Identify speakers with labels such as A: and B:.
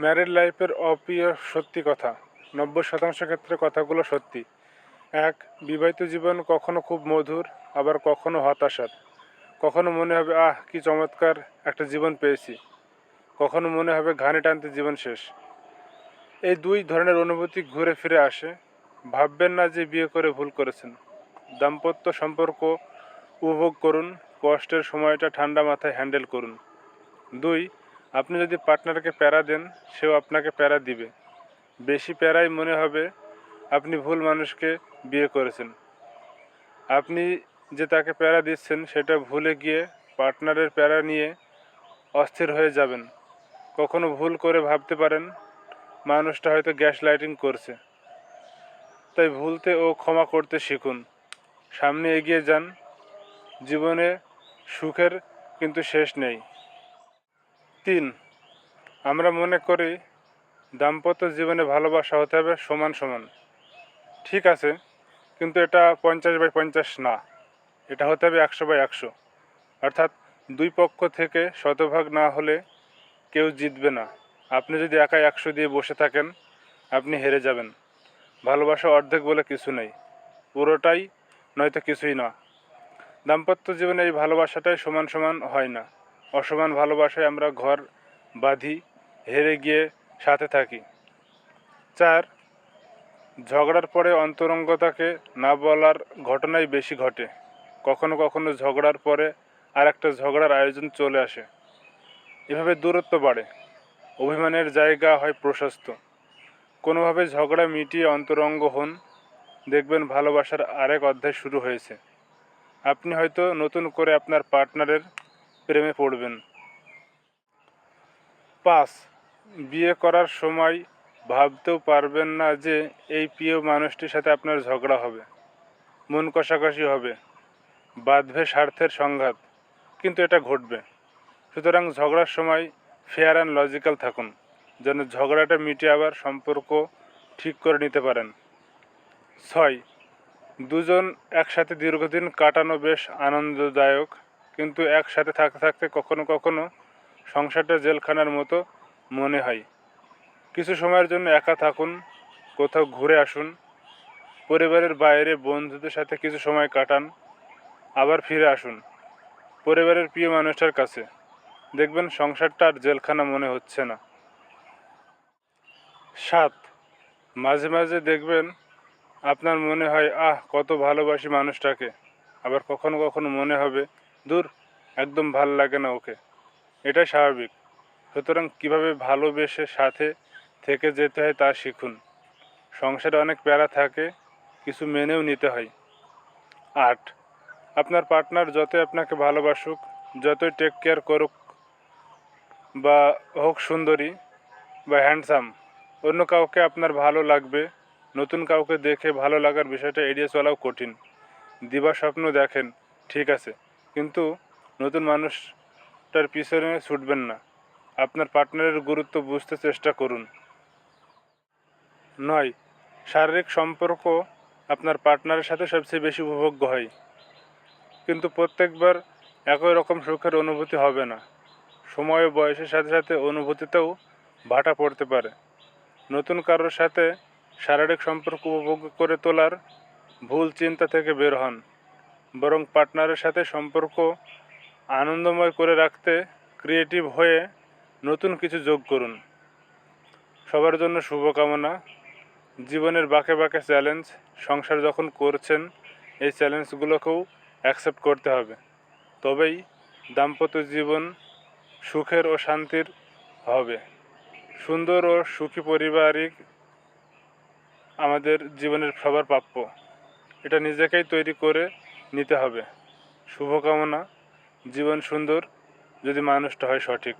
A: Married লাইফের অপ্রিয় সত্যি কথা। নব্বই শতাংশ ক্ষেত্রে কথাগুলো সত্যি। এক, বিবাহিত জীবন কখনো খুব মধুর, আবার কখনো হতাশার। কখনো মনে হবে, আহ, কি চমৎকার একটা জীবন পেয়েছি। কখনো মনে হবে, ঘানি টানতে জীবন শেষ। এই দুই ধরনের অনুভূতি ঘুরে ফিরে আসে। ভাববেন না যে বিয়ে করে ভুল করেছেন। দাম্পত্য সম্পর্ক উপভোগ করুন, কষ্টের সময়টা ঠান্ডা মাথায় হ্যান্ডেল করুন। দুই আপনি যদি পার্টনারকে প্যারা দেন, সেও আপনাকে প্যারা দিবে। বেশি প্যারাই মনে হবে আপনি ভুল মানুষকে বিয়ে করেছেন। আপনি যে তাকে প্যারা দিচ্ছেন, সেটা ভুলে গিয়ে পার্টনারের প্যারা নিয়ে অস্থির হয়ে যাবেন। কখনো ভুল করে ভাবতে পারেন, মানুষটা হয়তো গ্যাস লাইটিং করছে। তাই ভুলতে ও ক্ষমা করতে শিখুন। সামনে এগিয়ে যান। জীবনে সুখের কিন্তু শেষ নেই। তিন, আমরা মনে করি দাম্পত্য জীবনে ভালোবাসা হতে হবে সমান সমান। ঠিক আছে, কিন্তু এটা পঞ্চাশ বাই পঞ্চাশ না, এটা হতে হবে একশো বাই একশো। অর্থাৎ দুই পক্ষ থেকে শতভাগ না হলে কেউ জিতবে না। আপনি যদি একাই একশো দিয়ে বসে থাকেন, আপনি হেরে যাবেন। ভালোবাসা অর্ধেক বলে কিছু নেই, পুরোটাই নয়তো কিছুই না। দাম্পত্য জীবনে এই ভালোবাসাটাই সমান সমান হয় না। অসমান ভালোবাসায় আমরা ঘর বাঁধি, হেরে গিয়ে সাথে থাকি। চার, ঝগড়ার পরে অন্তরঙ্গতাকে না বলার ঘটনাই বেশি ঘটে। কখনো কখনো ঝগড়ার পরে আর একটা ঝগড়ার আয়োজন চলে আসে। এভাবে দূরত্ব বাড়ে। অভিমানের জায়গা হয় প্রশস্ত। কোনোভাবে ঝগড়া মিটিয়ে অন্তরঙ্গ হন, দেখবেন ভালোবাসার আরেক অধ্যায় শুরু হয়েছে। আপনি হয়তো নতুন করে আপনার পার্টনারের প্রেমে পড়বেন। পাঁচ, বিয়ে করার সময় ভাবতেও পারবেন না যে এই প্রিয় মানুষটির সাথে আপনার ঝগড়া হবে, মন কষাকষি হবে, বাঁধবে স্বার্থের সংঘাত, কিন্তু এটা ঘটবে। সুতরাং ঝগড়ার সময় ফেয়ার অ্যান্ড লজিক্যাল থাকুন, যেন ঝগড়াটা মিটিয়ে আবার সম্পর্ক ঠিক করে নিতে পারেন। ছয়, দুজন একসাথে দীর্ঘদিন কাটানো বেশ আনন্দদায়ক কিন্তু একসাথে থাকতে থাকতে কখনো কখনো সংসারটা জেলখানার মতো মনে হয়। কিছু সময়ের জন্য একা থাকুন, কোথাও ঘুরে আসুন, পরিবারের বাইরে বন্ধুদের সাথে কিছু সময় কাটান, আবার ফিরে আসুন, পরিবারের প্রিয় মানুষটার কাছে। দেখবেন সংসারটা আর জেলখানা মনে হচ্ছে না। সাত, মাঝে মাঝে দেখবেন আপনার মনে হয়, আহ, কত ভালোবাসি মানুষটাকে। আবার কখনো কখনো মনে হবে দূর, একদম ভালো লাগে না ওকে। এটাই স্বাভাবিক। সুতরাং কীভাবে ভালোবেসে সাথে থেকে যেতে হয় তা শিখুন। সংসারে অনেক প্যারা থাকে, কিছু মেনেও নিতে হয়। আট, আপনার পার্টনার যতই আপনাকে ভালোবাসুক, যতই টেক কেয়ার করুক, বা হোক সুন্দরী, বা হ্যান্ডসাম অন্য কাউকে আপনার ভালো লাগবে, নতুন কাউকে দেখে ভালো লাগার বিষয়টা এড়িয়ে চলাও কঠিন। দিবা স্বপ্ন দেখেন, ঠিক আছে। কিন্তু নতুন মানুষটার পিছনে ছুটবেন না। আপনার পার্টনারের গুরুত্ব বুঝতে চেষ্টা করুন। নয়, শারীরিক সম্পর্ক আপনার পার্টনারের সাথে সবচেয়ে বেশি উপভোগ্য হয়। কিন্তু প্রত্যেকবার একই রকম সুখের অনুভূতি হবে না। সময় বয়সের সাথে সাথে অনুভূতিতেও ভাটা পড়তে পারে। নতুন কারোর সাথে শারীরিক সম্পর্ক উপভোগ করে তোলার ভুল চিন্তা থেকে বের হন। বরং পার্টনারের সাথে সম্পর্ক আনন্দময় করে রাখতে ক্রিয়েটিভ হয়ে নতুন কিছু যোগ করুন। সবার জন্য শুভকামনা। জীবনের বাঁকে বাঁকে চ্যালেঞ্জ সংসার যখন করছেন, এই চ্যালেঞ্জগুলোকেও অ্যাকসেপ্ট করতে হবে। তবেই দাম্পত্য জীবন সুখের ও শান্তির হবে। সুন্দর ও সুখী পারিবারিক আমাদের জীবনের সবার প্রাপ্য। এটা নিজেকেই তৈরি করে নিতে হবে। শুভকামনা। জীবন সুন্দর। যদি মানুষটা হয় সঠিক।